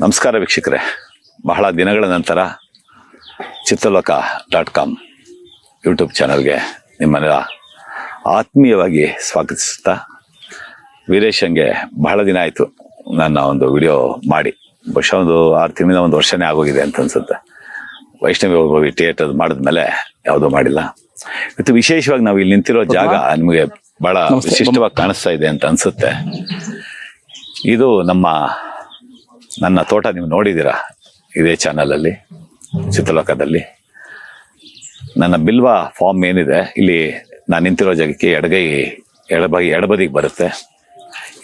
ನಮಸ್ಕಾರ ವೀಕ್ಷಕರೇ. ಬಹಳ ದಿನಗಳ ನಂತರ ಚಿತ್ರಲೋಕ ಡಾಟ್ ಕಾಮ್ ಯೂಟ್ಯೂಬ್ ಚಾನಲ್ಗೆ ನಿಮ್ಮನ್ನೆಲ್ಲ ಆತ್ಮೀಯವಾಗಿ ಸ್ವಾಗತಿಸ್ತಾ ವೀರೇಶಂಗೆ ಬಹಳ ದಿನ ಆಯಿತು ನನ್ನ ಒಂದು ವಿಡಿಯೋ ಮಾಡಿ. ಬಹುಶಃ ಒಂದು ಆರು ತಿಂಗಳಿಂದ ಒಂದು ವರ್ಷನೇ ಆಗೋಗಿದೆ ಅಂತ ಅನ್ಸುತ್ತೆ. ವೈಷ್ಣವಿ ಹೋಗಿ ಥಿಯೇಟರ್ ಮಾಡಿದ್ಮೇಲೆ ಯಾವುದೂ ಮಾಡಿಲ್ಲ. ಇವತ್ತು ವಿಶೇಷವಾಗಿ ನಾವು ಇಲ್ಲಿ ನಿಂತಿರೋ ಜಾಗ ನಿಮಗೆ ಬಹಳ ವಿಶಿಷ್ಟವಾಗಿ ಕಾಣಿಸ್ತಾ ಇದೆ ಅಂತ ಅನ್ಸುತ್ತೆ. ಇದು ನಮ್ಮ ನನ್ನ ತೋಟ ನೀವು ನೋಡಿದ್ದೀರಾ? ಇದೇ ಚಾನಲಲ್ಲಿ ಚಿತ್ರಲೋಕದಲ್ಲಿ ನನ್ನ ಬಿಲ್ವ ಫಾರ್ಮ್ ಏನಿದೆ, ಇಲ್ಲಿ ನಾನು ನಿಂತಿರೋ ಜಾಗಕ್ಕೆ ಎಡಗೈ ಎಡಬದಿ ಎಡಬದಿಗೆ ಬರುತ್ತೆ.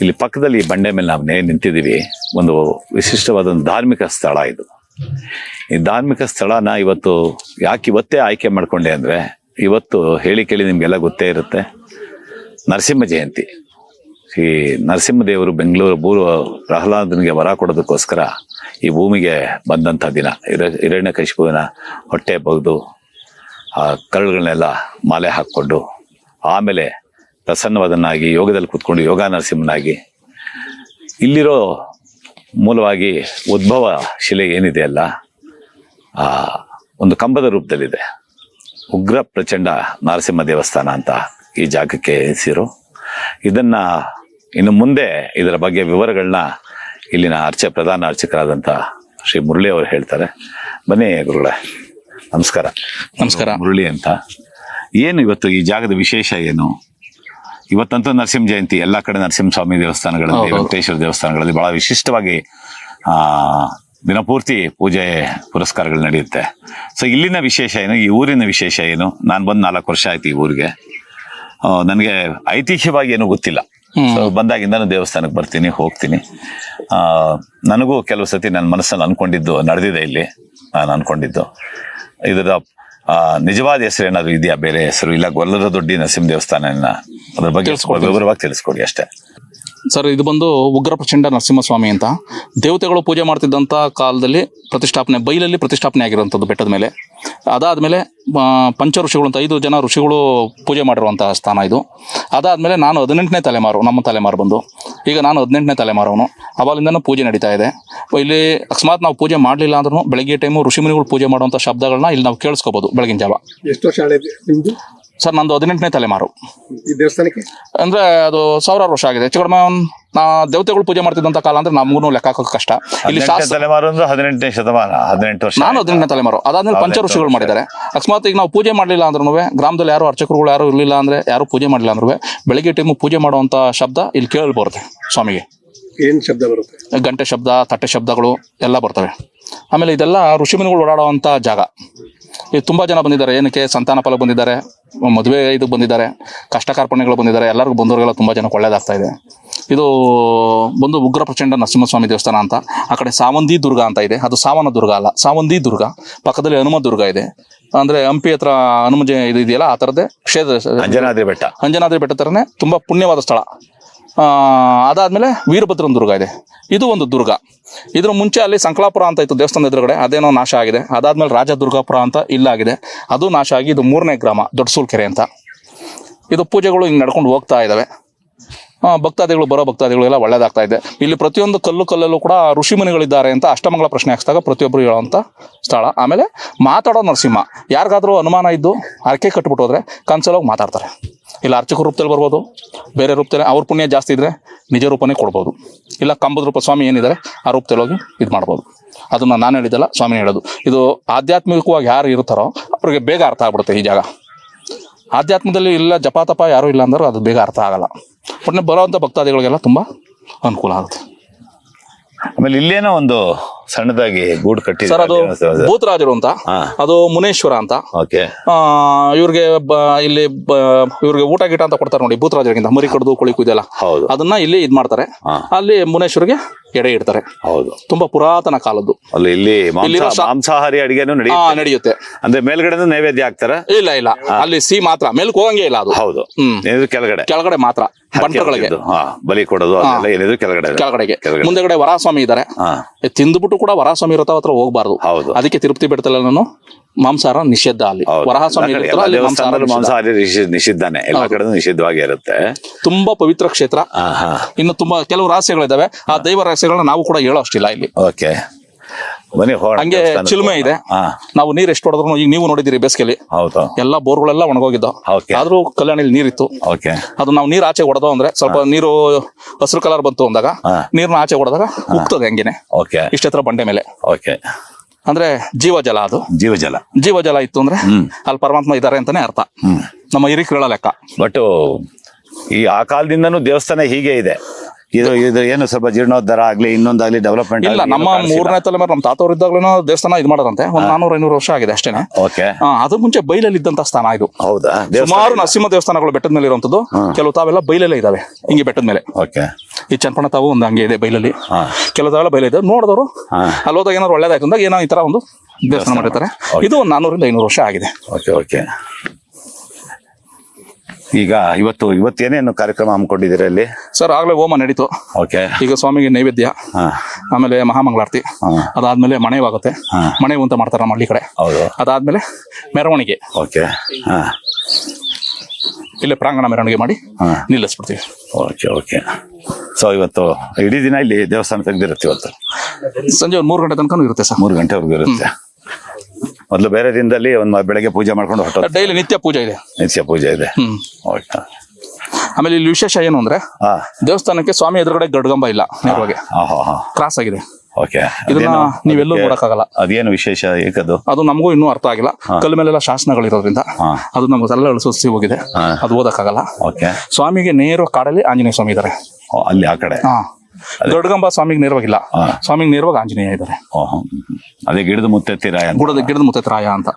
ಇಲ್ಲಿ ಪಕ್ಕದಲ್ಲಿ ಬಂಡೆ ಮೇಲೆ ನಾವು ನೇ ನಿಂತಿದ್ದೀವಿ. ಒಂದು ವಿಶಿಷ್ಟವಾದ ಒಂದು ಧಾರ್ಮಿಕ ಸ್ಥಳ ಇದು. ಈ ಧಾರ್ಮಿಕ ಸ್ಥಳನ ಇವತ್ತು ಯಾಕೆ ಇವತ್ತೇ ಆಯ್ಕೆ ಮಾಡಿಕೊಂಡೆ ಅಂದರೆ, ಇವತ್ತು ಹೇಳಿ ಕೇಳಿ ನಿಮಗೆಲ್ಲ ಗೊತ್ತೇ ಇರುತ್ತೆ. ನರಸಿಂಹ ಜಯಂತಿ. ಈ ನರಸಿಂಹದೇವರು ಬೆಂಗಳೂರು ಬೂರು ಪ್ರಹ್ಲಾದನಿಗೆ ವರ ಕೊಡೋದಕ್ಕೋಸ್ಕರ ಈ ಭೂಮಿಗೆ ಬಂದಂಥ ದಿನ. ಹಿರ, ಹಿರಣ್ಯ ಕಶಿಪುವಿನ ಹೊಟ್ಟೆ ಬಗ್ದು ಆ ಕರುಳುಗಳನ್ನೆಲ್ಲ ಮಾಲೆ ಹಾಕ್ಕೊಂಡು ಆಮೇಲೆ ಪ್ರಸನ್ನವಾದನಾಗಿ ಯೋಗದಲ್ಲಿ ಕೂತ್ಕೊಂಡು ಯೋಗ ನರಸಿಂಹನಾಗಿ ಇಲ್ಲಿರೋ ಮೂಲವಾಗಿ ಉದ್ಭವ ಶಿಲೆ ಏನಿದೆ ಅಲ್ಲ, ಆ ಒಂದು ಕಂಬದ ರೂಪದಲ್ಲಿದೆ. ಉಗ್ರ ಪ್ರಚಂಡ ನರಸಿಂಹ ದೇವಸ್ಥಾನ ಅಂತ ಈ ಜಾಗಕ್ಕೆ ಹೆಸರು. ಇದನ್ನ ಇನ್ನು ಮುಂದೆ ಇದರ ಬಗ್ಗೆ ವಿವರಗಳನ್ನ ಇಲ್ಲಿನ ಅರ್ಚ ಪ್ರಧಾನ ಅರ್ಚಕರಾದಂಥ ಶ್ರೀ ಮುರಳಿ ಅವರು ಹೇಳ್ತಾರೆ. ಬನ್ನಿ ಗುರುಗಳೇ ನಮಸ್ಕಾರ. ನಮಸ್ಕಾರ. ಮುರಳಿ ಅಂತ. ಏನು ಇವತ್ತು ಈ ಜಾಗದ ವಿಶೇಷ ಏನು? ಇವತ್ತಂತೂ ನರಸಿಂಹ ಜಯಂತಿ ಎಲ್ಲ ಕಡೆ ನರಸಿಂಹ ಸ್ವಾಮಿ ದೇವಸ್ಥಾನಗಳಲ್ಲಿ. ವೆಂಕಟೇಶ್ವರ ದೇವಸ್ಥಾನಗಳಲ್ಲಿ ಬಹಳ ವಿಶಿಷ್ಟವಾಗಿ ಆ ದಿನಪೂರ್ತಿ ಪೂಜೆ ಪುರಸ್ಕಾರಗಳು ನಡೆಯುತ್ತೆ. ಸೊ ಇಲ್ಲಿನ ವಿಶೇಷ ಏನು? ಈ ಊರಿನ ವಿಶೇಷ ಏನು? ನಾನು ಬಂದು ನಾಲ್ಕು ವರ್ಷ ಆಯ್ತು ಈ ಊರಿಗೆ. ನನಗೆ ಐತಿಹ್ಯವಾಗಿ ಏನು ಗೊತ್ತಿಲ್ಲ. ಸೊ ಬಂದಾಗಿಂದ ದೇವಸ್ಥಾನಕ್ಕೆ ಬರ್ತೀನಿ ಹೋಗ್ತೀನಿ. ಆ, ನನಗೂ ಕೆಲವು ಸತಿ ನನ್ನ ಮನಸ್ಸಲ್ಲಿ ಅನ್ಕೊಂಡಿದ್ದು ನಡೆದಿದೆ ಇಲ್ಲಿ ನಾನು ಅನ್ಕೊಂಡಿದ್ದು. ಇದರ ನಿಜವಾದ ಹೆಸರು ಏನಾದ್ರು ಇದೆಯಾ? ಬೇರೆ ಹೆಸರು ಇಲ್ಲ ಗೊಲ್ಲರ ದೊಡ್ಡಿ ನರಸಿಂಹ ದೇವಸ್ಥಾನ ಅದ್ರ ಬಗ್ಗೆ ವಿವರವಾಗಿ ತಿಳಿಸ್ಕೊಡಿ ಅಷ್ಟೇ. ಸರ್, ಇದು ಬಂದು ಉಗ್ರ ಪ್ರಚಂಡ ನರಸಿಂಹಸ್ವಾಮಿ ಅಂತ. ದೇವತೆಗಳು ಪೂಜೆ ಮಾಡ್ತಿದ್ದಂಥ ಕಾಲದಲ್ಲಿ ಪ್ರತಿಷ್ಠಾಪನೆ, ಬೈಲಲ್ಲಿ ಪ್ರತಿಷ್ಠಾಪನೆ ಆಗಿರುವಂಥದ್ದು ಬೆಟ್ಟದ ಮೇಲೆ. ಅದಾದಮೇಲೆ ಪಂಚ ಋಷಿಗಳು ಅಂತ ಐದು ಜನ ಋಷಿಗಳು ಪೂಜೆ ಮಾಡಿರುವಂತಹ ಸ್ಥಾನ ಇದು. ಅದಾದಮೇಲೆ ನಾನು ಹದಿನೆಂಟನೇ ತಲೆಮಾರು, ನಮ್ಮ ತಲೆಮಾರು ಬಂದು. ಈಗ ನಾನು ಹದಿನೆಂಟನೇ ತಲೆಮಾರವನು. ಅವಾಗಿಂದನೂ ಪೂಜೆ ನಡೀತಾ ಇದೆ. ಇಲ್ಲಿ ಅಕಸ್ಮಾತ್ ನಾವು ಪೂಜೆ ಮಾಡಲಿಲ್ಲ ಅಂದ್ರೂ ಬೆಳಗ್ಗೆ ಟೈಮು ಋಷಿಮುನಿಗಳು ಪೂಜೆ ಮಾಡುವಂಥ ಶಬ್ದಗಳನ್ನ ಇಲ್ಲಿ ನಾವು ಕೇಳಿಸ್ಕೋಬೋದು ಬೆಳಗಿನ ಜಾವ. ಎಷ್ಟು ವರ್ಷ ಸರ್ ನಂದು ಹದಿನೆಂಟನೇ ತಲೆಮಾರು. ಈ ದೇವಸ್ಥಾನಕ್ಕೆ? ಅಂದ್ರೆ ಅದು ಸಾವಿರಾರು ವರ್ಷ ಆಗಿದೆ. ಹೆಚ್ಚು ಕಡಿಮೆ ಒಂದ್ ನಾ ದೇವತೆಗಳು ಪೂಜೆ ಮಾಡ್ತಿದ್ದಂತ ಕಾಲ ಅಂದ್ರೆ ನಮಗೂ ಲೆಕ್ಕ ಹಾಕೋಕೆ ಕಷ್ಟ. ಇಲ್ಲಿ ಹದಿನೆಂಟನೇ ಶಾಸ್ತ್ರ ತಲೆಮಾರು ಅಂದ್ರೆ ಹದಿನೆಂಟನೇ ಶತಮಾನ ಹದಿನೆಂಟು ವರ್ಷ ನಾನು ಹದಿನೆಂಟನೇ ತಲೆಮಾರು. ಅದಾದ್ಮೇಲೆ ಪಂಚ ಋಷಿಗಳು ಮಾಡಿದ್ದಾರೆ. ಅಕಸ್ಮಾತ್ ಈಗ ನಾವು ಪೂಜೆ ಮಾಡಲಿಲ್ಲ ಅಂದ್ರೂ ಗ್ರಾಮದಲ್ಲಿ ಯಾರು ಅರ್ಚಕರುಗಳು ಯಾರು ಇರಲಿಲ್ಲ ಅಂದ್ರೆ ಯಾರು ಪೂಜೆ ಮಾಡಲಿಲ್ಲ ಅಂದ್ರೂ ಬೆಳಿಗ್ಗೆ ಟೈಮು ಪೂಜೆ ಮಾಡುವಂತ ಶಬ್ದ ಇಲ್ಲಿ ಕೇಳಿ ಬರುತ್ತೆ ಸ್ವಾಮಿಗೆ. ಏನ್ ಶಬ್ದ ಬರುತ್ತೆ? ಗಂಟೆ ಶಬ್ದ ತಟ್ಟೆ ಶಬ್ದಗಳು ಎಲ್ಲ ಬರ್ತವೆ. ಆಮೇಲೆ ಇದೆಲ್ಲ ಋಷಿಮುನಿಗಳು ಓಡಾಡುವಂತ ಜಾಗ. ಇದು ತುಂಬಾ ಜನ ಬಂದಿದ್ದಾರೆ. ಏನಕ್ಕೆ? ಸಂತಾನ ಫಲ ಬಂದಿದ್ದಾರೆ. ಮದುವೆ ಇದಕ್ಕೆ ಬಂದಿದ್ದಾರೆ. ಕಷ್ಟ ಕಾರ್ಪಣ್ಯಗಳು ಬಂದಿದ್ದಾರೆ. ಎಲ್ಲರಿಗೂ ಬಂದವರಿಗೆಲ್ಲ ತುಂಬಾ ಜನಕ್ಕೆ ಒಳ್ಳೇದಾಗ್ತಾ ಇದೆ. ಇದು ಬಂದು ಉಗ್ರ ಪ್ರಚಂಡ ನರಸಿಂಹಸ್ವಾಮಿ ದೇವಸ್ಥಾನ ಅಂತ. ಆ ಕಡೆ ಸಾವಂದಿ ದುರ್ಗ ಅಂತ ಇದೆ. ಅದು ಸಾವನ ದುರ್ಗ ಅಲ್ಲ. ಸಾವಂದಿ ದುರ್ಗ. ಪಕ್ಕದಲ್ಲಿ ಹನುಮ ದುರ್ಗ ಇದೆ. ಅಂದ್ರೆ ಹಂಪಿ ಹತ್ರ ಹನುಮ ಇದು ಇದೆಯಲ್ಲ ಆ ತರದೇ ಕ್ಷೇತ್ರ ಅಂಜನಾದ್ರಿ ಬೆಟ್ಟ. ಅಂಜನಾದ್ರಿ ಬೆಟ್ಟ ತರನೇ ತುಂಬಾ ಪುಣ್ಯವಾದ ಸ್ಥಳ. ಅದಾದ್ಮೇಲೆ ವೀರಭದ್ರನ ದುರ್ಗ ಇದೆ. ಇದು ಒಂದು ದುರ್ಗ. ಇದ್ರ ಮುಂಚೆ ಅಲ್ಲಿ ಸಂಕಲಾಪುರ ಅಂತ ಇತ್ತು ದೇವಸ್ಥಾನದ ಎದುರುಗಡೆ, ಅದೇನೋ ನಾಶ ಆಗಿದೆ. ಅದಾದ್ಮೇಲೆ ರಾಜದುರ್ಗಾಪುರ ಅಂತ ಇಲ್ಲಾಗಿದೆ ಅದು ನಾಶ ಆಗಿ ಇದು ಮೂರನೇ ಗ್ರಾಮ ದೊಡ್ಡಸೂಲ್ಕೆರೆ ಅಂತ. ಇದು ಪೂಜೆಗಳು ಹಿಂಗೆ ನಡ್ಕೊಂಡು ಹೋಗ್ತಾ ಇದ್ದಾವೆ ಭಕ್ತಾದಿಗಳು, ಬರೋ ಭಕ್ತಾದಿಗಳು ಎಲ್ಲ ಒಳ್ಳೇದಾಗ್ತಾ ಇದೆ. ಇಲ್ಲಿ ಪ್ರತಿಯೊಂದು ಕಲ್ಲು ಕಲ್ಲಲ್ಲೂ ಕೂಡ ಋಷಿಮುನಿಗಳಿದ್ದಾರೆ ಅಂತ ಅಷ್ಟಮಂಗಳ ಪ್ರಶ್ನೆ ಹಾಕಿದಾಗ ಪ್ರತಿಯೊಬ್ಬರು ಹೇಳುವಂಥ ಸ್ಥಳ. ಆಮೇಲೆ ಮಾತಾಡೋ ನರಸಿಂಹ. ಯಾರಿಗಾದರೂ ಅನುಮಾನ ಇದ್ದು ಅರಕೆ ಕಟ್ಬಿಟ್ಟು ಹೋದ್ರೆ ಕನ್ಸಲ್ಲೋಗಿ ಮಾತಾಡ್ತಾರೆ. ಇಲ್ಲ ಅರ್ಚಕ ರೂಪದಲ್ಲಿ ಬರ್ಬೋದು, ಬೇರೆ ರೂಪದಲ್ಲಿ ಅವ್ರ ಪುಣ್ಯ ಜಾಸ್ತಿ ಇದ್ದರೆ ನಿಜ ರೂಪನೇ ಕೊಡ್ಬೋದು. ಇಲ್ಲ ಕಂಬದ ರೂಪ ಸ್ವಾಮಿ ಏನಿದ್ದಾರೆ ಆ ರೂಪದಲ್ಲಿ ಹೋಗಿ ಇದು ಮಾಡ್ಬೋದು. ಅದನ್ನು ನಾನು ಹೇಳಿದ್ದಲ್ಲ, ಸ್ವಾಮಿ ಹೇಳೋದು. ಇದು ಆಧ್ಯಾತ್ಮಿಕವಾಗಿ ಯಾರು ಇರ್ತಾರೋ ಅವ್ರಿಗೆ ಬೇಗ ಅರ್ಥ ಆಗ್ಬಿಡುತ್ತೆ ಈ ಜಾಗ. ಆಧ್ಯಾತ್ಮದಲ್ಲಿ ಇಲ್ಲ ಜಪಾತಪ ತಪ ಯಾರೂ ಇಲ್ಲ ಅಂದ್ರೆ ಅದು ಬೇಗ ಅರ್ಥ ಆಗಲ್ಲ. ಒಟ್ಟಿನ ಬರೋವಂಥ ಭಕ್ತಾದಿಗಳಿಗೆಲ್ಲ ತುಂಬ ಅನುಕೂಲ ಆಗುತ್ತೆ. ಆಮೇಲೆ ಇಲ್ಲೇನೋ ಒಂದು ಸಣ್ಣದಾಗಿ ಗೂಡು ಸರ್ ಅದು ಭೂತರಾಜರು ಅಂತ ಅದು ಮುನೇಶ್ವರ ಅಂತ. ಓಕೆ. ಆ, ಇವ್ರಿಗೆ ಇಲ್ಲಿ ಇವ್ರಿಗೆ ಊಟ ಗೀಟ ಅಂತ ಕೊಡ್ತಾರೆ ನೋಡಿ ಭೂತರಾಜರಿಗಿಂತ ಮರಿ ಕಡ್ದು ಕುಳಿಕು ಇದೆಲ್ಲ. ಹೌದು. ಅದನ್ನ ಇಲ್ಲಿ ಇದ್ ಮಾಡ್ತಾರೆ. ಅಲ್ಲಿ ಮುನೇಶ್ವರಿಗೆ ಎಡೆ ಇಡ್ತಾರೆ. ಹೌದು. ತುಂಬಾ ಪುರಾತನ ಕಾಲದ್ದು. ಅಲ್ಲಿ ಇಲ್ಲಿ ಮಾಂಸ- ಇಲ್ಲಿರೋ ಸಾ- ಮಾಂಸಾಹಾರಿ ಅಡಿಗೆನೂ ನಡೆಯುತ್ತೆ. ನಡೆಯುತ್ತೆ. ಅಂದ್ರೆ ಮೇಲ್ಗಡೆ ನೈವೇದ್ಯ ಹಾಕ್ತಾರ? ಇಲ್ಲ ಇಲ್ಲ. ಅಲ್ಲಿ ಸಿ ಮಾತ್ರ. ಮೇಲ್ ಹೋಗಂಗೆ ಇಲ್ಲ ಅದು. ಹೌದು. ಹ್ಮ್. ಏನಿದ್ರು ಕೆಳಗಡೆ. ಕೆಳಗಡೆ ಮಾತ್ರ. ಬಂಟರುಗಳಿಗೆ. ಹಾ ಬಲಿ ಕೊಡೋದು ಅದೆಲ್ಲ ಏನಿದ್ರು ಕೆಳಗಡೆ. ಕೆಳಗಡೆಗೆ. ಕೆಳಗಡೆ. ಮುಂದೆಗಡೆ ವರಾಸ್ವಾಮಿ ಇದ್ದಾರೆ ಹಾ. ತಿಂದ್ಬಿಟ್ಟು ಕೂಡ ವರಸ್ವಾಮಿ ಇರತ್ತ ಹತ್ರ ಹೋಗ್ಬಾರ್ದು. ಹೌದು. ಅದಕ್ಕೆ ತಿರುಪ್ತಿ ಬೆಟ್ಟದಲ್ಲಿ ನಾನು ಮಾಂಸಾಹಾರ ನಿಷೇಧ ಅಲ್ಲಿ. ವರಹಸ್ವಾಮಿ ಎಲ್ಲ ಇರುತ್ತಲ್ಲ, ಅಲ್ಲಿ ಮಾಂಸಾಹಾರ ದೇವಸ್ಥಾನದಲ್ಲೂ ನಿಷೇಧ. ಮಾಂಸಾಹಾರಿ ನಿಷಿ- ನಿಷಿದ್ಧಾನೆ. ಎಲ್ಲ ಕಡೆ ನಿಷಿದ್ಧವಾಗಿ ಇರುತ್ತೆ. ತುಂಬಾ ಪವಿತ್ರ ಕ್ಷೇತ್ರ. ಇನ್ನು ತುಂಬಾ ಕೆಲವು ರಹಸ್ಯಗಳಿದಾವೆ. ಆ ದೈವ ರಹಸ್ಯಗಳನ್ನ ನಾವು ಕೂಡ ಹೇಳೋ ಅಷ್ಟಿಲ್ಲ ಇಲ್ಲಿ. ಓಕೆ. ಬನ್ನಿ ಹೋಗೋಣ ಹಂಗೆ ದೇವಸ್ಥಾನಕ್ಕೆ. ಚಿಲುಮೆ ಇದೆ. ಹಾ. ನಾವು ನೀರ್ ಎಷ್ಟು ಹೊಡೆದ್ರು ಈಗ ನೀವು ನೋಡಿದಿರಿ ಬೇಸಿಗೆಲಿ. ಹೌದು. ಎಲ್ಲ ಬೋರ್ಗಳೆಲ್ಲ ಒಣಗೋಗಿದ್ದು Okay. ಆದ್ರೂ ಕಲ್ಯಾಣಿಲಿ ನೀರಿತ್ತು. ಓಕೆ. ಅದು ನಾವು ನೀರ್ ಆಚೆ ಹೊಡೆದೋ ಅಂದ್ರೆ ಸ್ವಲ್ಪ ನೀರು ಹಸಿರು ಕಲರ್ ಬಂತು ಅಂದಾಗ ಹಾ. ನೀರ್ನ ಆಚೆ ಹೊಡೆದಾಗ ಉಕ್ತದೆ ಹಂಗೇನೆ. ಓಕೆ. ಇಷ್ಟತ್ರ ಬಂಡೆ ಮೇಲೆ. ಓಕೆ. ಅಂದ್ರೆ ಜೀವಜಲ ಅದು. ಜೀವಜಲ. ಜೀವಜಲ ಇತ್ತು ಅಂದ್ರೆ ಅಲ್ಲಿ ಪರಮಾತ್ಮ ಇದ್ದಾರೆ ಅಂತಾನೆ ಅರ್ಥ. ನಮ್ಮ ಹಿರಿಕರುಗಳ ಲೆಕ್ಕ. ಬಟ್ ಈ ಆ ಕಾಲದಿಂದನೂ ದೇವಸ್ಥಾನ ಹೀಗೆ ಇದೆ. ಇದು ಇದು ಏನು ಸ್ವಲ್ಪ ಜೀರ್ಣೋದ್ಧಾರ ಆಗ್ಲಿ ಇನ್ನೊಂದಾಗ್ಲಿ ಡೆವಲಪ್ಮೆಂಟ್ ಇಲ್ಲ ನಮ್ಮ ಮೂರನೇ ತಲೆಮಾರು ನಮ್ಮ ತಾತವ್ರು ಇದ್ದಾಗ್ಲೂ ದೇವಸ್ಥಾನ ಇದು ಮಾಡದಂತೆ. ಒಂದ್ ನಾನೂರ ಐನೂರು ವರ್ಷ ಆಗಿದೆ ಅಷ್ಟೇನೆ. ಓಕೆ. ಅದು ಅದ್ರ ಮುಂಚೆ ಬೈಲಲ್ಲಿ ಇದ್ದಂತ ಸ್ಥಾನ ಇದು. ಹೌದಾ? ಸುಮಾರು ನರಸಿಂಹ ದೇವಸ್ಥಾನಗಳು ಬೆಟ್ಟದ ಮೇಲೆ ಇರುವಂತದ್ದು. ಕೆಲವು ತಾವೆಲ್ಲ ಬೈಲಲ್ಲೇ ಇದಾವೆ ಹಿಂಗೆ ಬೆಟ್ಟದ ಮೇಲೆ. ಓಕೆ. ಈ ಚನ್ಪಣ ತಾವು ಒಂದು ಹಂಗೆ ಇದೆ ಬೈಲಲ್ಲಿ. ಕೆಲವು ತಾವೆಲ್ಲ ಬೈಲ ಇದೆ ನೋಡಿದವರು. ಅಲ್ಲಿ ಹೋದಾಗ ಏನಾದ್ರು ಒಳ್ಳೇದಾಯ್ತು ಅಂದಾಗ ಏನೋ ಈ ತರ ಒಂದು ದೇವಸ್ಥಾನ ಮಾಡಿರ್ತಾರೆ. ಇದು ಒಂದು ನಾನೂರಿಂದ ಐನೂರು ವರ್ಷ ಆಗಿದೆ. Okay okay. ಈಗ ಇವತ್ತು ಇವತ್ತು ಏನೇನು ಕಾರ್ಯಕ್ರಮ ಹಮ್ಮಿಕೊಂಡಿದ್ದೀರ ಅಲ್ಲಿ? ಸರ್ ಆಗ್ಲೇ ಹೋಮ ನಡೀತು. ಓಕೆ. ಈಗ ಸ್ವಾಮಿಗೆ ನೈವೇದ್ಯ ಹಾ. ಆಮೇಲೆ ಮಹಾಮಂಗಳಾರತಿ ಹಾ. ಅದಾದ್ಮೇಲೆ ಮನೆವಾಗುತ್ತೆ ಮನೆ ಅಂತ ಮಾಡ್ತಾರೆ ನಮ್ಮ ಹಳ್ಳಿ ಕಡೆ. ಹೌದು. ಅದಾದ್ಮೇಲೆ ಮೆರವಣಿಗೆ. ಓಕೆ. ಹಾ. ಇಲ್ಲೇ ಪ್ರಾಂಗಣ ಮೆರವಣಿಗೆ ಮಾಡಿ ಹಾಂ. ನಿಲ್ಲಿಸ್ಬಿಡ್ತೀವಿ. Okay okay. ಸೊ ಇವತ್ತು ಇಡೀ ದಿನ ಇಲ್ಲಿ ದೇವಸ್ಥಾನ ತೆಗೆದಿರುತ್ತೆ ಇವತ್ತು? ಸಂಜೆ ಒಂದು ಮೂರು ಗಂಟೆ ತನಕ ಇರುತ್ತೆ ಸರ್. ಮೂರು ಗಂಟೆವರೆಗೂ ಇರುತ್ತೆ. ಮೊದಲು ಬೇರೆ ದಿನದಲ್ಲಿ ಒಂದು ಬೆಳಗ್ಗೆ ಪೂಜೆ ಮಾಡ್ಕೊಂಡು ಹೊರಟೋದು ಡೈಲಿ ನಿತ್ಯ ಪೂಜೆ ಇದೆ? ನಿತ್ಯ ಪೂಜೆ ಇದೆ. ಹ್ಮ್. ಓಕೆ ಆಮೇಲೆ ಇಲ್ಲಿ ವಿಶೇಷ ಏನು ಅಂದ್ರೆ ಹಾ. ದೇವಸ್ಥಾನಕ್ಕೆ ಸ್ವಾಮಿ ಎದುರುಗಡೆ ಗಡ್ಗಂಬ ಇಲ್ಲ ನೇರವಾಗಿ. ಹಾ ಹಾ ಹಾ. ಕ್ರಾಸ್ ಆಗಿದೆ. ಓಕೆ. ಇದನ್ನ ನೀವೆಲ್ಲೂ ನೋಡಕ್ಕಾಗಲ್ಲ. ಅದೇನು ವಿಶೇಷ ಏಕದು ಅದು ನಮಗೂ ಇನ್ನೂ ಅರ್ಥ ಆಗಿಲ್ಲ. ಕಲ್ಲು ಮೇಲೆಲ್ಲ ಶಾಸನಗಳಿರೋದ್ರಿಂದ ಹಾ. ಅದು ನಮ್ಗೆ ಅಳಿಸೋಸಿ ಹೋಗಿದೆ. ಅದು ಓದಕ್ಕಾಗಲ್ಲ. ಓಕೆ. ಸ್ವಾಮಿಗೆ ನೇರ ಕಾಡಲ್ಲಿ ಆಂಜನೇಯ ಸ್ವಾಮಿ ಇದ್ದಾರೆ ಓ, ಅಲ್ಲಿ ಆ ಕಡೆ? ಹಾ. ಗಡ್ಗಂಬ ಸ್ವಾಮಿಗೆ ನೇರವಾಗಿಲ್ಲ ಸ್ವಾಮಿಗೆ ನೇರವಾಗಿ ಆಂಜನೇಯ ಇದ್ದಾರೆ. ಅದೇ ಗಿಡದ ಮುತ್ತೆತ್ತಿರಾಯ ಅಂತ. ಗುಡದ ಗಿಡದ ಮುತ್ತರಾಯ ಅಂತ.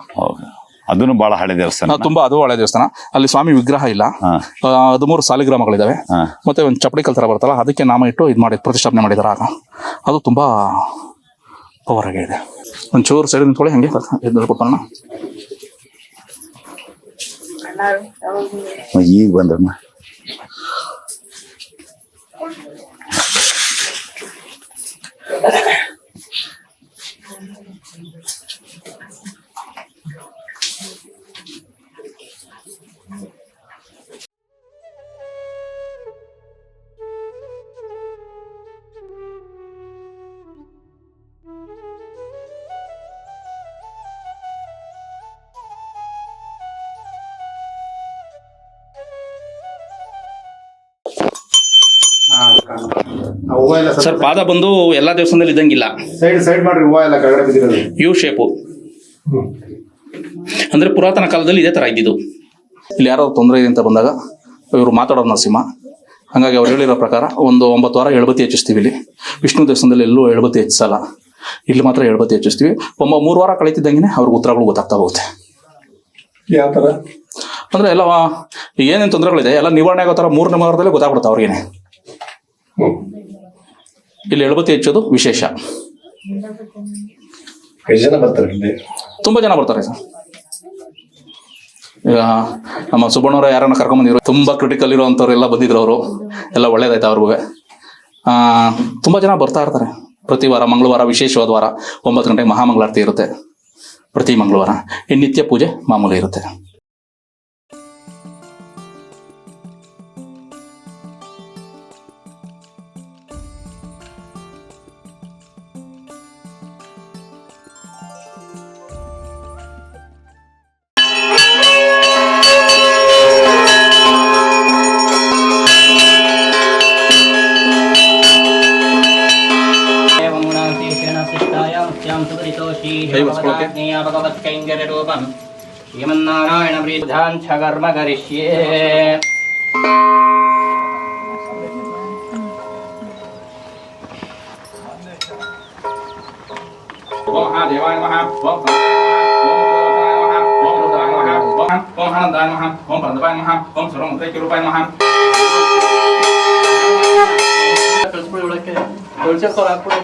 ಅದನ್ನು ಬಹಳ ಹಳೆ ದೇವಸ್ಥಾನ. ಅದು ತುಂಬಾ ಅದು ಹಳೆ ದೇವಸ್ಥಾನ. ಅಲ್ಲಿ ಸ್ವಾಮಿ ವಿಗ್ರಹ ಇಲ್ಲ. ಹಾ. ಆ, ಹದಿಮೂರು ಸಾಲಿಗ್ರಾಮಗಳಿದಾವೆ. ಹಾ. ಮತ್ತೆ ಒಂದು ಚಪ್ಪಡಿ ಕಲ್ ತರ ಬರುತ್ತಲ್ಲ ಅದಕ್ಕೆ ನಾಮ ಇಟ್ಟು ಇದು ಮಾಡಿ ಪ್ರತಿಷ್ಠಾಪನೆ ಮಾಡಿದಾರೆ ಆಗ. ಅದು ತುಂಬಾ ಪವರ್ ಆಗಿ ಇದೆ. ಒಂಚೂರು ಸೈಡ್ ನಿಂತ್ಕೊಳ್ಳಿ ಹಂಗೆ ಎದ್ದು ಕೊಟ್ಟೋಣ ಈಗ ಬಂದಮ್ಮ 何? ಸರ್. ಪಾದ ಬಂದು ಎಲ್ಲಾ ದೇವಸ್ಥಾನದಲ್ಲಿ ಇದ್ದಂಗಿಲ್ಲ. ಸೈಡ್ ಸೈಡ್ ಮಾಡ್ರಿ ಹೂವ ಎಲ್ಲ ಕೆಳಗಡೆ ಬಿದ್ದಿರೋದು. U shape. ಅಂದ್ರೆ ಪುರಾತನ ಕಾಲದಲ್ಲಿ ಇದೇ ತರ ಇದ್ದಿದ್ದು ಇಲ್ಲಿ ಯಾರೋ ತೊಂದರೆ ಇದೆ ಅಂತ ಬಂದಾಗ ಇವರು ಮಾತಾಡೋದು ನರಸಿಂಹ ಹಾಗಾಗಿ ಅವ್ರು ಹೇಳಿರೋ ಪ್ರಕಾರ ಒಂದು ಒಂಬತ್ತು ವಾರ ಎಳ್ಬತ್ತಿ ಹೆಚ್ಚಿಸ್ತೀವಿ ಇಲ್ಲಿ. ವಿಷ್ಣು ದೇವಸ್ಥಾನದಲ್ಲಿ ಎಲ್ಲೂ ಎಳ್ಬತ್ತಿ ಹೆಚ್ಚಿಸಲ್ಲ. ಇಲ್ಲಿ ಮಾತ್ರ ಎಳ್ಬತ್ತಿ ಹೆಚ್ಚಿಸ್ತೀವಿ. ಒಂಬ ಮೂರು ವಾರ ಕಳೀತಿದ್ದಂಗೆ ಅವ್ರಿಗೆ ಉತ್ತರಗಳು ಗೊತ್ತಾಗ್ತಾ ಹೋಗುತ್ತೆ. ಯಾವ ತರ? ಅಂದ್ರೆ ಎಲ್ಲ ಏನೇನು ತೊಂದರೆಗಳಿದೆ ಎಲ್ಲ ನಿವಾರಣೆ ಆಗೋ ಥರ ಮೂರನೇ ವಾರದಲ್ಲೇ ಗೊತ್ತಾಗ್ಬಿಡುತ್ತೆ ಅವ್ರಿಗೇನೆ. ಹ್ಮ್. ಇಲ್ಲಿ ಎಳಬತ್ತಿ ಹೆಚ್ಚೋದು ವಿಶೇಷ. ಎಷ್ಟು ಜನ ಬರ್ತಾರೆ ಇಲ್ಲಿ? ತುಂಬಾ ಜನ ಬರ್ತಾರೆ ಸರ್. ಈಗ ನಮ್ಮ ಸುಬ್ಬಣ್ಣವ್ರ ಯಾರನ್ನ ಕರ್ಕೊಂಡ್ಬಂದಿರು ತುಂಬಾ ಕ್ರಿಟಿಕಲ್ ಇರುವಂಥವ್ರು ಬಂದಿದ್ರು ಅವರು. ಎಲ್ಲ ಒಳ್ಳೇದಾಯ್ತು ಅವ್ರಿಗೂ. ಆ, ತುಂಬಾ ಜನ ಬರ್ತಾ ಇರ್ತಾರೆ. ಪ್ರತಿ ವಾರ ಮಂಗಳವಾರ ವಿಶೇಷವಾದ ವಾರ ಒಂಬತ್ತು ಗಂಟೆಗೆ ಮಹಾಮಂಗಳಾರತಿ ಇರುತ್ತೆ. ಪ್ರತಿ ಮಂಗಳವಾರ. ಈ ನಿತ್ಯ ಪೂಜೆ ಮಾಮೂಲಿ ಇರುತ್ತೆ. भगवत्कैङ्गर्यरूपम् श्रीमन्नारायणवृद्धान् च कर्म करिष्ये ಓಂ ಮಹಾದೇವಾಯ ನಮಃ ಓಂ ಓಂ ರುದ್ರಾಯ ನಮಃ ಓಂ ಓಂ ಆನಂದಾಯ ನಮಃ ಓಂ ಪರದಪಾಯ ನಮಃ ಓಂ ಸರ್ವಮಂತ್ರೈಕ್ಯರೂಪಾಯ ನಮಃ ಕಳಿಸ್ಬಿಡಿ ಒಳಕ್ಕೆ ಕಳ್ಸಕ್ಕೆ ಹಾಕ್ಬಿಡಿ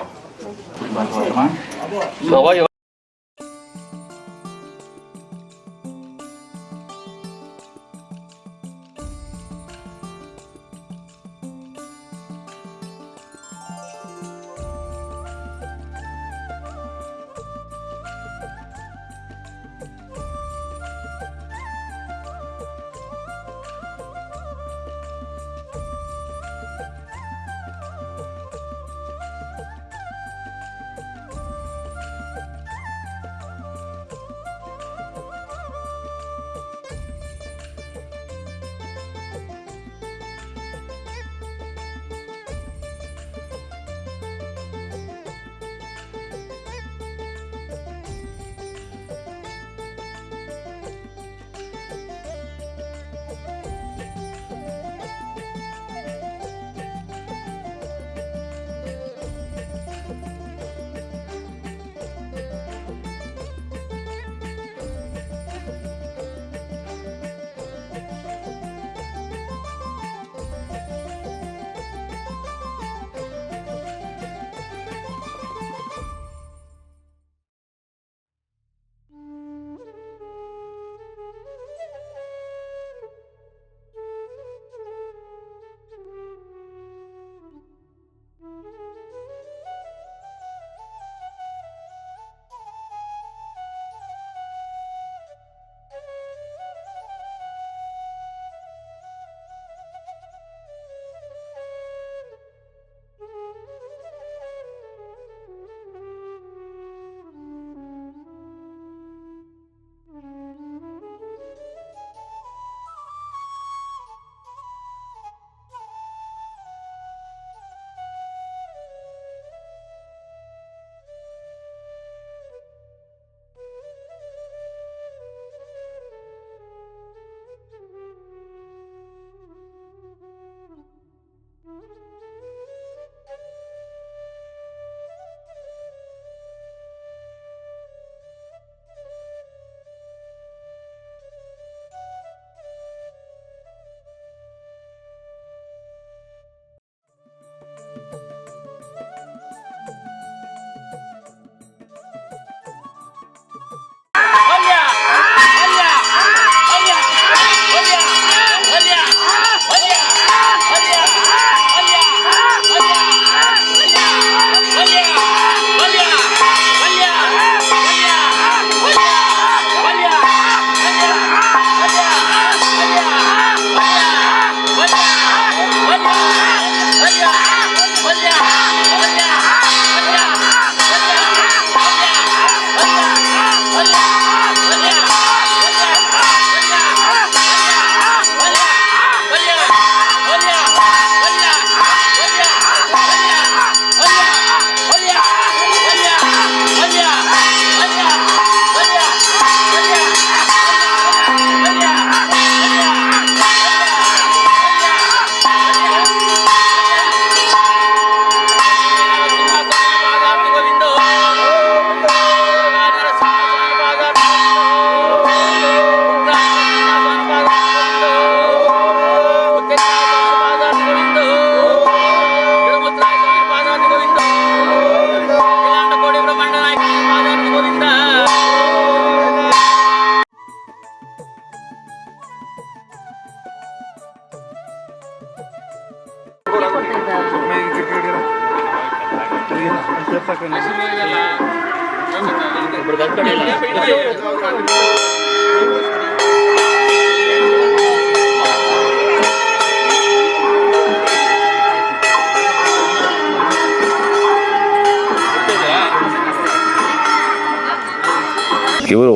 ಇವರು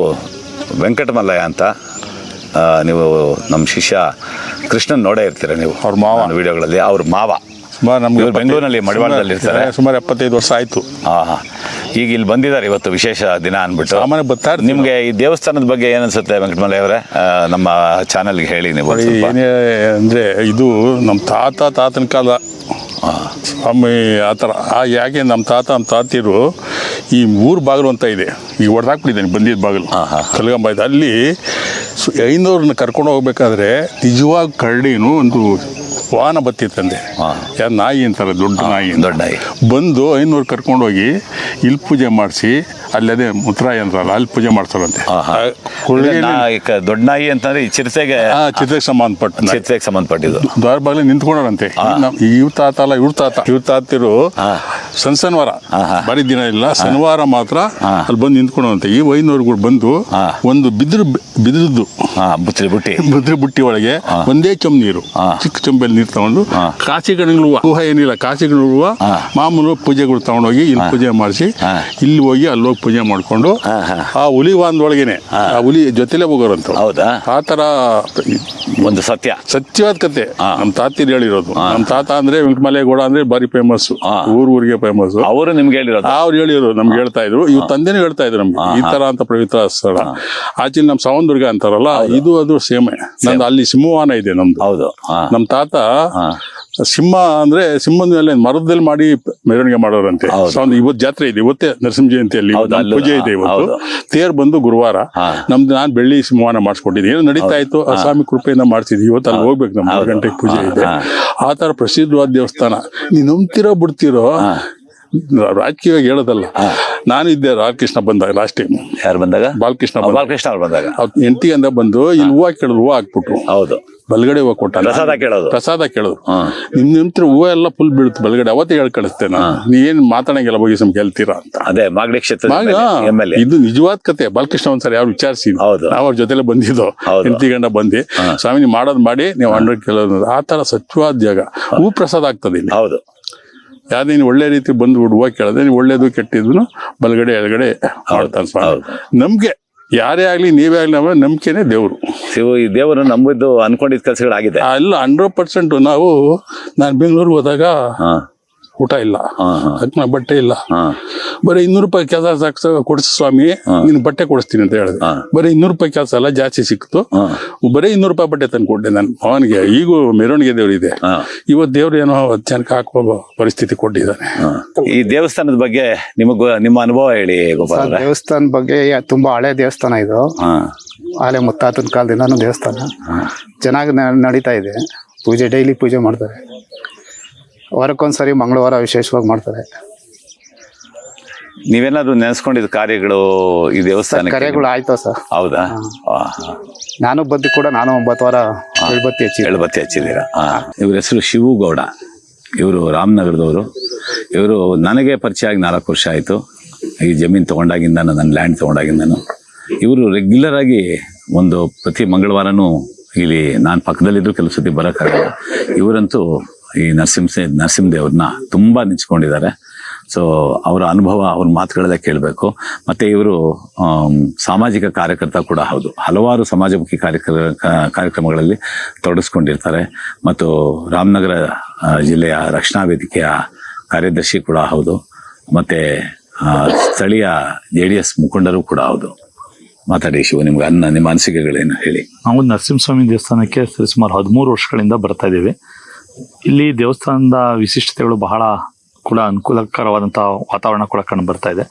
ವೆಂಕಟಮಲ್ಲಯ್ಯ ಅಂತ. ನೀವು ನಮ್ಮ ಶಿಷ್ಯ ಕೃಷ್ಣನ್ ನೋಡೇ ಇರ್ತೀರ ನೀವು ಅವ್ರ ಮಾವ. ವಿಡಿಯೋಗಳಲ್ಲಿ ಅವ್ರ ಮಾವ. ಸುಮಾರು ನಮ್ಗೆ ಇವ್ರು ಬೆಂಗಳೂರಿನಲ್ಲಿ ಮಡಿವಾಳದಲ್ಲಿ ಇರ್ತಾರೆ. ಸುಮಾರು ಎಪ್ಪತ್ತೈದು ವರ್ಷ ಆಯಿತು. ಹಾಂ ಹಾಂ ಈಗ ಇಲ್ಲಿ ಬಂದಿದ್ದಾರೆ ಇವತ್ತು ವಿಶೇಷ ದಿನ ಅಂದ್ಬಿಟ್ಟು. ಸಾಮಾನ್ಯ ಬರ್ತಾ ನಿಮಗೆ ಈ ದೇವಸ್ಥಾನದ ಬಗ್ಗೆ ಏನನ್ಸುತ್ತೆ ಅನ್ಸುತ್ತೆ ವೆಂಕಟಮಲ್ಲಯ್ಯ ಅವರೇ? ನಮ್ಮ ಚಾನಲ್ಗೆ ಹೇಳಿ ನೀವು. ಏನೇ ಅಂದ್ರೆ ಇದು ನಮ್ಮ ತಾತ ತಾತನ ಕಾಲ. ಸ್ವಾಮಿ ಆ ಥರ ಆ ಯಾಕೆ ನಮ್ಮ ತಾತ ನಮ್ಮ ತಾತಿಯರು ಈ ಮೂರು ಬಾಗಿಲು ಅಂತ ಇದೆ. ಈ ಹೊಡೆದಾಕ್ಬಿಟ್ಟಿದ್ದೇನೆ ಬಂದಿದ್ದ ಬಾಗಿಲು. ಕಲಗಂಬ ಹಾ. ಕಲ್ಗಂಬ ಇದೆ ಅಲ್ಲಿ ಸು- ಐನೂರನ್ನ ಕರ್ಕೊಂಡು ಹೋಗ್ಬೇಕಾದ್ರೆ ನಿಜವಾಗ ಕರಡಿನೂ ಒಂದು ವಾಹನ ಬತ್ತಿತ್ತಂದೆ ತಂದೆ. ಯಾರು ನಾಯಿ ಅಂತಾರೆ ದೊಡ್ಡ ನಾಯಿ. ದೊಡ್ಡ ನಾಯಿ. ಬಂದು ಐನೂರು ಕರ್ಕೊಂಡೋಗಿ ಇಲ್ಲಿ ಪೂಜೆ ಮಾಡಿಸಿ ಅಲ್ಲಿ ಅದೇ ಮುತ್ರಾಯ ಅಂತಾರಲ್ಲ ಅಲ್ಲಿ ಪೂಜೆ ಮಾಡ್ತಾರಂತೆ. ದೊಡ್ಡ ನಾಯಿ ಅಂತಂದ್ರೆ ಈ ಚಿರತೆಗೆ ಆ ಚಿತ್ರಕ್ಕೆ ಸಂಬಂಧಪಟ್ಟ. ಚಿರತೆಗೆ ಸಂಬಂಧಪಟ್ಟಿದ್ದು. ದ್ವಾರ ಬಾಗಿಲು ನಿಂತ್ಕೊಂಡಾರಂತೆ ಇವ್ ತಾತ ಅಲ್ಲ ಇವ್ರ ತಾತ. ಇವ್ರ ತಾತಿರು ಸಣ್ಣ ಶನಿವಾರ. ಬರೀ ದಿನ ಇಲ್ಲ ಶನಿವಾರ ಮಾತ್ರ. ಅಲ್ಲಿ ಬಂದು ನಿಂತ್ಕೊಂಡಂತೆ ಈ ವೈನೂರುಗಳು ಬಂದು. ಒಂದು ಬಿದ್ರು ಬಿದ್ರದ್ದು. ಹಾ ಬುತ್ತಿ ಬುಟ್ಟಿ. ಬುದ್ರಿ ಬುಟ್ಟಿ ಒಳಗೆ ಒಂದೇ ಚಮ್ ನೀರು. ಚಿಕ್ಕ ಚೊಂಬಲ್ಲಿ ನೀರು ತಗೊಂಡು ಕಾಸಿಗಣಗಳು ಗುಹ ಊಹ ಏನಿಲ್ಲ ಕಾಸಿಗಳು ಹೂವು. ಮಾಮೂಲು ಪೂಜೆಗಳು ತಗೊಂಡೋಗಿ ಇಲ್ಲಿ ಪೂಜೆ ಮಾಡಿಸಿ ಇಲ್ಲಿ ಹೋಗಿ ಅಲ್ಲಿ ಹೋಗಿ ಪೂಜೆ ಮಾಡ್ಕೊಂಡು. ಆ ಹುಲಿ ವಾಂದೊಳಗೇನೆ ಆ ಹುಲಿ ಜೊತೆಲೇ ಹೋಗೋರಂತ ಹೌದಾ? ಆ ತರ ಒಂದು ಸತ್ಯ. ಸತ್ಯವಾದ ಕತೆ. ನಮ್ಮ ತಾತಿರ್ ಹೇಳಿರೋದು. ನಮ್ಮ ತಾತ ಅಂದ್ರೆ ವೆಂಕಟಮಲೇಗೌಡ ಅಂದ್ರೆ ಬಾರಿ ಫೇಮಸ್. ಊರ್ ಊರಿಗೆ ಫೇಮಸ್ ಅವರು ನಿಮ್ಗೆ ಹೇಳಿರೋದು? ಅವ್ರು ಹೇಳಿರೋದು ನಮ್ಗೆ ಹೇಳ್ತಾ ಇದ್ರು. ಇವ್ ತಂದೆನೂ ಹೇಳ್ತಾ ಇದ್ರು ನಮ್ಗೆ. ಈ ತರ ಅಂತ ಪವಿತ್ರ ಸ್ಥಳ. ಆಚೆ ನಮ್ ಸಾವಂದುರ್ಗ ಅಂತಾರಲ್ಲ ಇದು ಅದು ಸೇಮೆ ನಂದು ಅಲ್ಲಿ ಸಿಂಹವಾನ ಇದೆ ನಮ್ದು. ಹೌದು. ನಮ್ ತಾತ. ಸಿಂಹ ಅಂದ್ರೆ ಸಿಂಹದ ಮೇಲೆ ಮರದಲ್ಲಿ ಮಾಡಿ ಮೆರವಣಿಗೆ ಮಾಡೋರಂತೆ. ಇವತ್ತು ಜಾತ್ರೆ ಇದೆ ಇವತ್ತೇ ನರಸಿಂಹ ಜಯಂತಿಯಲ್ಲಿ ಪೂಜೆ ಇದೆ ಇವತ್ತು. ತೇರ್ ಬಂದು ಗುರುವಾರ. ನಮ್ದು ನಾನ್ ಬೆಳ್ಳಿ ಸಿಂಹವನ್ನ ಮಾಡಿಸ್ಕೊಂಡಿದ್ದೀನಿ. ಏನು ನಡೀತಾ ಇತ್ತು ಅಸ್ವಾಮಿ ಸ್ವಾಮಿ ಕೃಪೆಯಿಂದ ಮಾಡ್ತಿದ್ವಿ ಇವತ್ತು ಅಲ್ಲಿ ಹೋಗ್ಬೇಕು ನಮ್ಮ ಮೂರು. ಗಂಟೆಗೆ ಪೂಜೆ ಇದೆ. ಆ ತರ ಪ್ರಸಿದ್ಧವಾದ ದೇವಸ್ಥಾನ. ನೀನ್ ನಂಬ್ತಿರೋ ಬಿಡ್ತಿರೋ ರಾಜಕೀಯವಾಗಿ ಹೇಳೋದಲ್ಲ. ನಾನು ಇದ್ದೆ ರಾಮಕೃಷ್ಣ ಬಂದಾಗ ಲಾಸ್ಟ್ ಟೈಮ್ ಯಾರು ಬಂದಾಗ? ಬಾಲಕೃಷ್ಣ ಬಾಲಕೃಷ್ಣ ಅವ್ರು ಬಂದಾಗ. ಎಂಟಿ ಅಂದ ಬಂದು ಇಲ್ಲಿ ಹೂವ ಕೇಳಿದ್ರು ಹೂವ ಹಾಕ್ಬಿಟ್ರು. ಹೌದು. ಬಲಗಡೆ ಹೂವು ಕೊಟ್ಟ ಪ್ರಸಾದ ಕೇಳೋದು. ಪ್ರಸಾದ ಕೇಳೋದು. ಹಾ. ನಿಮ್ ನಿಂತ್ರ ಹೂವು ಎಲ್ಲ ಫುಲ್ ಬೀಳುತ್ತೆ ಬಲಗಡೆ. ಅವತ್ತೇ ಹೇಳಿ ಕಳಿಸ್ತೇನೆ ನಾನು. ನೀ ಏನ್ ಮಾತಾಡಂಗಿಲ್ಲ ಬಗ್ಗೆ ಸುಮ್ ಕೇಳ್ತೀರಾ ಅಂತ. ಅದೇ ಮಾಗಡಿ ಕ್ಷೇತ್ರ ಎಲ್ ಎ. ಇದು ನಿಜವಾದ ಕತೆ. ಬಾಲಕೃಷ್ಣ ಒಂದ್ಸರಿ ಯಾರು ವಿಚಾರಿಸಿ. ಹೌದು. ನಾವು ಅವ್ರ ಜೊತೆಲೆ ಬಂದಿದ್ದು. ಹೌದು. ಹೆಂಡತಿ ಗಂಡ ಬಂದು. ಸ್ವಾಮಿ ನೀವು ಮಾಡೋದ್ ಮಾಡಿ ನೀವು ಅಂಡ್ರ ಕೇಳೋದು ಆ ತರ ಸತ್ಯವಾದ ಜಾಗ. ಹೂ ಪ್ರಸಾದ ಆಗ್ತದೆ ಇಲ್ಲಿ. ಹೌದು. ಯಾವ್ದು ನೀನು ಒಳ್ಳೆ ರೀತಿ ಬಂದು ಬಿಡುವ ಕೇಳದೆ ನೀವು ಒಳ್ಳೇದು ಕೆಟ್ಟಿದ್ರು ಬಲಗಡೆ ಎಡಗಡೆ ಮಾಡ್ತಾನೆ ಸ್ವಾಮಿ. ನಮ್ಗೆ ಯಾರೇ ಆಗಲಿ ನೀವೇ ಆಗಲಿ ನಮ್ಮ ನಂಬಿಕೆನೆ ದೇವರು. ಶಿವ ಈ ದೇವರು ನಂಬಿದ್ದು ಅನ್ಕೊಂಡಿದ್ದ ಕೆಲಸಗಳಾಗಿದೆ. ಅಲ್ಲ ಹಂಡ್ರೆಡ್ ಪರ್ಸೆಂಟ್ ನಾವು ನಾನು ಬೆಂಗಳೂರಿಗೆ ಹೋದಾಗ ಹಾ. ಊಟ ಇಲ್ಲ. ಅದಕ್ಕೆ ಬಟ್ಟೆ ಇಲ್ಲ. ಹಾ. ಬರೀ ಇನ್ನೂರು ರೂಪಾಯಿ ಕೆಲಸ ಸಾಕ್ಸ ಕೊಡಿಸು ಸ್ವಾಮಿ ನೀನು ಬಟ್ಟೆ ಕೊಡಿಸ್ತೀನಿ ಅಂತ ಹೇಳಿದೆ. ಬರೀ ಇನ್ನೂರು ರೂಪಾಯಿ ಕೆಲಸ ಎಲ್ಲ ಜಾಸ್ತಿ ಸಿಕ್ತು. ಬರೀ ಇನ್ನೂರು ರೂಪಾಯಿ ಬಟ್ಟೆ ತಂದು ಕೊಟ್ಟೆ ನಾನು. ಅವನಿಗೆ ಈಗೂ ಮೆರವಣಿಗೆ ದೇವ್ರು ಇದೆ. ಇವತ್ತು ದೇವ್ರು ಏನೋ ಜನಕ್ಕೆ ಹಾಕುವ ಪರಿಸ್ಥಿತಿ ಕೊಟ್ಟಿದ್ದಾನೆ ಈ ದೇವಸ್ಥಾನದ ಬಗ್ಗೆ ನಿಮಗೂ ನಿಮ್ಮ ಅನುಭವ ಹೇಳಿ ದೇವಸ್ಥಾನದ ದೇವಸ್ಥಾನ ಬಗ್ಗೆ ತುಂಬಾ ಹಳೆ ದೇವಸ್ಥಾನ ಇದು. ಹಾ. ಹಳೆ ಮುತ್ತಾತನ ಕಾಲದಿಂದನೂ ದೇವಸ್ಥಾನ. ಚೆನ್ನಾಗಿ ನಡೀತಾ ಇದೆ. ಪೂಜೆ ಡೈಲಿ ಪೂಜೆ ಮಾಡ್ತಾರೆ. ವಾರಕ್ಕೊಂದ್ಸರಿ ಮಂಗಳವಾರ ವಿಶೇಷವಾಗಿ ಮಾಡ್ತಾರೆ. ನೀವೇನಾದ್ರು ನೆನೆಸ್ಕೊಂಡಿದ್ದ ಕಾರ್ಯಗಳು ಈ ದೇವಸ್ಥಾನ ಕಾರ್ಯಗಳು ಆಯ್ತು ಸರ್. ಹೌದಾ? ನಾನು ಬದ್ದು ಕೂಡ ನಾನು ಒಂಬತ್ತು ವಾರ ಎಳ್ಬತ್ತಿ ಹಚ್ಚಿ ಎಳ್ಬತ್ತಿ ಹಚ್ಚಿದ್ದೀರಾ? ಇವ್ರ ಹೆಸರು ಶಿವುಗೌಡ. ಇವರು ರಾಮನಗರದವರು. ಇವರು ನನಗೆ ಪರಿಚಯ ಆಗಿ ನಾಲ್ಕು ವರ್ಷ ಆಯಿತು. ಈ ಜಮೀನು ತೊಗೊಂಡಾಗಿಂದ ನನ್ನ ಲ್ಯಾಂಡ್ ತೊಗೊಂಡಾಗಿಂದನು ಇವರು ರೆಗ್ಯುಲರ್ ಆಗಿ ಒಂದು ಪ್ರತಿ ಮಂಗಳವಾರನೂ ಇಲ್ಲಿ ನಾನು ಪಕ್ಕದಲ್ಲಿದ್ದರೂ ಕೆಲವು ಸತಿ ಬರೋಕ್ಕಾಗಲ್ಲ. ಇವರಂತೂ ಈ ನರಸಿಂಹ ನರಸಿಂಹದೇವ್ರನ್ನ ತುಂಬ ನೆಚ್ಕೊಂಡಿದ್ದಾರೆ. ಸೊ ಅವರ ಅನುಭವ, ಅವ್ರ ಮಾತುಗಳಲ್ಲೇ ಕೇಳಬೇಕು. ಮತ್ತು ಇವರು ಸಾಮಾಜಿಕ ಕಾರ್ಯಕರ್ತ ಕೂಡ ಹೌದು. ಹಲವಾರು ಸಮಾಜಮುಖಿ ಕಾರ್ಯಕ್ರ, ಕಾರ್ಯಕ್ರಮಗಳಲ್ಲಿ ತೊಡಗಿಸ್ಕೊಂಡಿರ್ತಾರೆ. ಮತ್ತು ರಾಮನಗರ ಜಿಲ್ಲೆಯ ರಕ್ಷಣಾ ವೇದಿಕೆಯ ಕಾರ್ಯದರ್ಶಿ ಕೂಡ ಹೌದು. ಮತ್ತು ಸ್ಥಳೀಯ ಜೆ ಡಿ ಎಸ್ ಮುಖಂಡರು ಕೂಡ ಹೌದು. ಮಾತಾಡಿ ಶಿವ, ನಿಮ್ಗೆ ಅನ್ನ, ನಿಮ್ಮ ಅನಿಸಿಕೆಗಳೇನು ಹೇಳಿ? ನಾವು ನರಸಿಂಹಸ್ವಾಮಿ ದೇವಸ್ಥಾನಕ್ಕೆ ಸರಿಸುಮಾರು ಹದಿಮೂರು ವರ್ಷಗಳಿಂದ ಬರ್ತಾ ಇದ್ದೀವಿ. ಇಲ್ಲಿ ದೇವಸ್ಥಾನದ ವಿಶಿಷ್ಟತೆಗಳು ಬಹಳ ಕೂಡ ಅನುಕೂಲಕರವಾದಂಥ ವಾತಾವರಣ ಕೂಡ ಕಂಡು ಬರ್ತಾ ಇದೆ.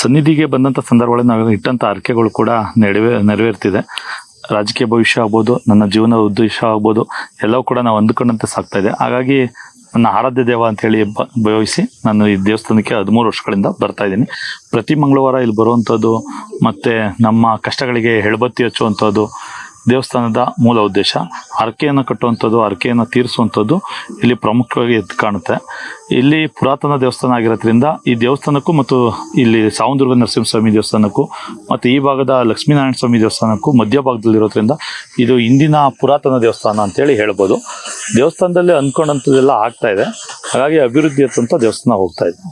ಸನ್ನಿಧಿಗೆ ಬಂದಂಥ ಸಂದರ್ಭಗಳಲ್ಲಿ ನಾವು ಇಟ್ಟಂಥ ಅರ್ಕೆಗಳು ಕೂಡ ನೆರವೇ, ನೆರವೇರ್ತಿದೆ. ರಾಜಕೀಯ ಭವಿಷ್ಯ ಆಗ್ಬೋದು, ನನ್ನ ಜೀವನ ಉದ್ದೇಶ ಆಗ್ಬೋದು, ಎಲ್ಲವೂ ಕೂಡ ನಾವು ಅಂದುಕೊಂಡಂತೆ ಸಾಗ್ತಾ ಇದೆ. ಹಾಗಾಗಿ ನನ್ನ ಆರಾಧ್ಯ ದೇವ ಅಂತೇಳಿ ಭಾವಿಸಿ ನಾನು ಈ ದೇವಸ್ಥಾನಕ್ಕೆ ಹದಿಮೂರು ವರ್ಷಗಳಿಂದ ಬರ್ತಾ ಇದ್ದೀನಿ. ಪ್ರತಿ ಮಂಗಳವಾರ ಇಲ್ಲಿ ಬರುವಂಥದ್ದು ಮತ್ತು ನಮ್ಮ ಕಷ್ಟಗಳಿಗೆ ಹೆಳಬತ್ತಿ ಹಚ್ಚುವಂಥದ್ದು ದೇವಸ್ಥಾನದ ಮೂಲ ಉದ್ದೇಶ, ಹರಕೆಯನ್ನು ಕಟ್ಟುವಂಥದ್ದು, ಹರಕೆಯನ್ನು ತೀರಿಸುವಂಥದ್ದು ಇಲ್ಲಿ ಪ್ರಮುಖವಾಗಿ ಎದ್ದು ಕಾಣುತ್ತೆ. ಇಲ್ಲಿ ಪುರಾತನ ದೇವಸ್ಥಾನ ಆಗಿರೋದ್ರಿಂದ ಈ ದೇವಸ್ಥಾನಕ್ಕೂ ಮತ್ತು ಇಲ್ಲಿ ಸಾವಂದುರ್ಗ ನರಸಿಂಹಸ್ವಾಮಿ ದೇವಸ್ಥಾನಕ್ಕೂ ಮತ್ತು ಈ ಭಾಗದ ಲಕ್ಷ್ಮೀನಾರಾಯಣ ಸ್ವಾಮಿ ದೇವಸ್ಥಾನಕ್ಕೂ ಮಧ್ಯ ಭಾಗದಲ್ಲಿರೋದ್ರಿಂದ ಇದು ಇಂದಿನ ಪುರಾತನ ದೇವಸ್ಥಾನ ಅಂತೇಳಿ ಹೇಳ್ಬೋದು. ದೇವಸ್ಥಾನದಲ್ಲಿ ಅಂದ್ಕೊಂಡಂಥದ್ದೆಲ್ಲ ಆಗ್ತಾ ಇದೆ. ಹಾಗಾಗಿ ಅಭಿವೃದ್ಧಿ ಹತ್ತಂತ ದೇವಸ್ಥಾನ ಹೋಗ್ತಾ ಇದೆ.